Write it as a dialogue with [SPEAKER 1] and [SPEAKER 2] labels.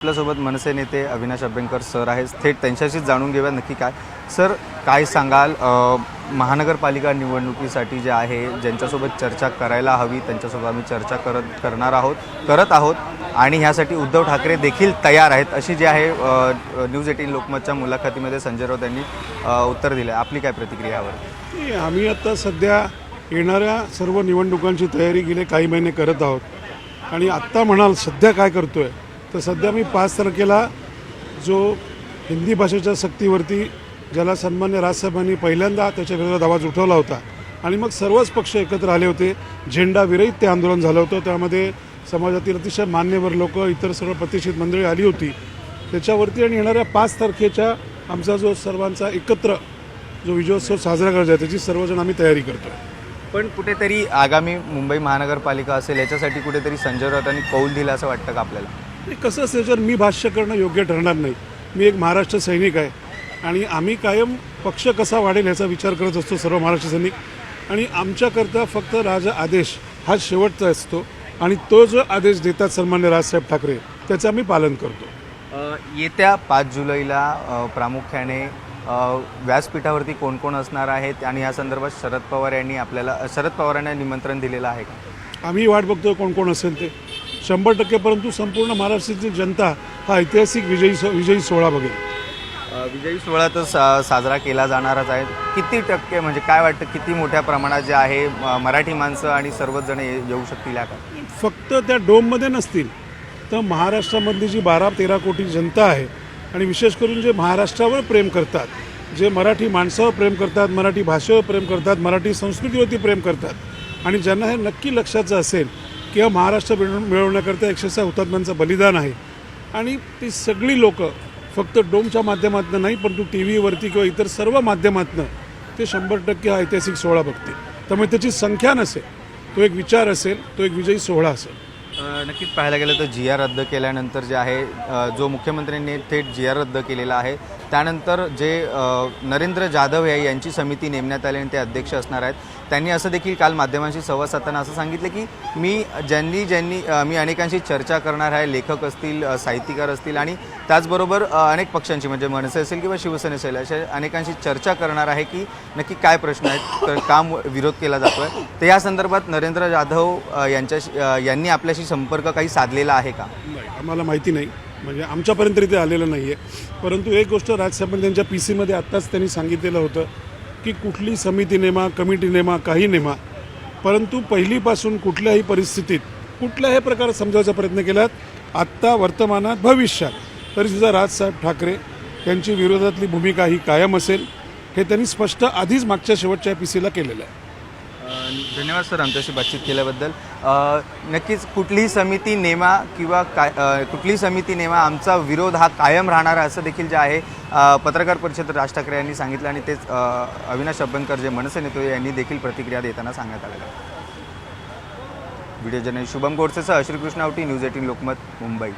[SPEAKER 1] आपल्यासोबत मनसे नेते अविनाश अभ्यंकर सर आहेत. थेट त्यांच्याशीच जाणून घेऊया नक्की काय. सर काय सांगाल? महानगरपालिका निवडणुकीसाठी जे आहे ज्यांच्यासोबत चर्चा करायला हवी त्यांच्यासोबत आम्ही चर्चा करत करणार आहोत करत आहोत आणि ह्यासाठी उद्धव ठाकरे देखील तयार आहेत अशी जी आहे न्यूज एटीन लोकमतच्या मुलाखतीमध्ये संजय राऊत यांनी उत्तर दिलं आपली काय प्रतिक्रिया यावर?
[SPEAKER 2] आम्ही आता सध्या येणाऱ्या सर्व निवडणुकांची तयारी गेले काही महिने करत आहोत. आणि आत्ता म्हणाल सध्या काय करतो आहे तर सध्या मी पाच तारखेला जो हिंदी भाषेच्या सक्तीवरती ज्याला सन्मान्य राजसाहेबांनी पहिल्यांदा त्याच्या विरोधात आवाज उठवला होता आणि मग सर्वच पक्ष एकत्र आले होते झेंडा विरहित ते आंदोलन झालं होतं त्यामध्ये समाजातील अतिशय मान्यवर लोक इतर सर्व प्रतिष्ठित मंडळी आली होती. त्याच्यावरती आणि येणाऱ्या पाच तारखेच्या आमचा जो सर्वांचा एकत्र जो विजयोत्सव साजरा करायचा आहे त्याची सर्वजण आम्ही तयारी करतो
[SPEAKER 1] पण कुठेतरी आगामी मुंबई महानगरपालिका असेल याच्यासाठी कुठेतरी संजय राऊतांनी कौल दिला असं वाटतं का आपल्याला?
[SPEAKER 2] हे कसं असतं त्याच्यावर मी भाष्य करणं योग्य ठरणार नाही. मी एक महाराष्ट्र सैनिक आहे आणि आम्ही कायम पक्ष कसा वाढेल याचा विचार करत असतो सर्व महाराष्ट्र सैनिक. आणि आमच्याकरता फक्त राज आदेश हा शेवटचा असतो आणि तो जो आदेश देतात सन्मान्य राजसाहेब ठाकरे त्याचं आम्ही पालन करतो.
[SPEAKER 1] येत्या पाच जुलैला प्रामुख्याने व्यासपीठावरती कोण कोण असणार आहेत आणि या संदर्भात शरद पवार यांनी आपल्याला शरद पवारांना निमंत्रण दिलेलं आहे का?
[SPEAKER 2] आम्ही वाट बघतो कोण कोण असेल ते. शंभर टक्के परंतु संपूर्ण महाराष्ट्राची जनता हा ऐतिहासिक विजयी सो विजयी सोहळा बघेल.
[SPEAKER 1] विजयी सोहळा तर सा साजरा केला जाणारच आहे. किती टक्के म्हणजे काय वाटतं किती मोठ्या प्रमाणात जे आहे मराठी माणसं आणि सर्वच जण येऊ शकतील या का
[SPEAKER 2] फक्त त्या डोममध्ये नसतील तर महाराष्ट्रामधली जी बारा तेरा कोटी जनता आहे आणि विशेष करून जे महाराष्ट्रावर प्रेम करतात जे मराठी माणसावर प्रेम करतात मराठी भाषेवर प्रेम करतात मराठी संस्कृतीवरती प्रेम करतात आणि ज्यांना हे नक्की लक्षाचं असेल किंवा महाराष्ट्र मिळवण्याकरता एकशे सहा हुतात्म्यांचं बलिदान आहे. आणि ती सगळी लोक फक्त डोमच्या माध्यमातून नाही परंतु टी व्हीवरती किंवा इतर सर्व माध्यमातून ते शंभर टक्के हा ऐतिहासिक सोहळा बघतील. त्यामुळे त्याची संख्या नसेल तो एक विचार असेल तो एक विजयी सोहळा असेल.
[SPEAKER 1] नक्कीच पाहायला गेलं तर जी आर रद्द केल्यानंतर जे आहे जो मुख्यमंत्र्यांनी थेट जी आर रद्द केलेला आहे त्यानंतर जे नरेंद्र जाधव आहे यांची समिती नेमण्यात आली आणि ते अध्यक्ष असणार आहेत त्यांनी असं देखील काल माध्यमांशी संवाद साधताना असं सांगितलं की मी ज्यांनी ज्यांनी मी अनेकांशी चर्चा करणार आहे लेखक असतील साहित्यकार असतील आणि त्याचबरोबर अनेक पक्षांची म्हणजे मनसे असेल किंवा शिवसेना असेल अशा अनेकांशी चर्चा करणार आहे की नक्की काय प्रश्न आहेत तर काम विरोध केला जातो आहे तर या संदर्भात नरेंद्र जाधव यांच्याशी यांनी आपल्याशी संपर्क काही साधलेला आहे का?
[SPEAKER 2] नाही आम्हाला माहिती नाही. म्हणजे आमच्यापर्यंत तरी ते आलेलं नाही आहे परंतु एक गोष्ट राजसाहेबांनी त्यांच्या पी सीमध्ये आत्ताच त्यांनी सांगितलेलं होतं की कुठली समिती नेमा कमिटी नेमा काही नेमा. परंतु पहिलीपासून कुठल्याही परिस्थितीत कुठल्याही प्रकारे समजावचा प्रयत्न केलात आत्ता वर्तमानात भविष्यात तरी सुद्धा राजसाहेब ठाकरे यांची विरोधातली भूमिका ही कायम असेल हे त्यांनी स्पष्ट आधीच मागच्या शेवटच्या पी सीला केलेलं आहे.
[SPEAKER 1] धन्यवाद सर आमच्याशी बातचीत केल्याबद्दल. नक्कीच कुठलीही समिती नेमा किंवा काय कुठलीही समिती नेमा आमचा विरोध हा कायम राहणार असं देखील जे आहे पत्रकार परिषद राज ठाकरे यांनी सांगितलं आणि तेच अविनाश अभ्यंकर जे मनसे नेते यांनी देखील प्रतिक्रिया देताना सांगण्यात आलेलं आहे. व्हिडिओ जर्नलिस्ट शुभम गोडसेसह श्रीकृष्ण आवटी न्यूज एटीन लोकमत मुंबई.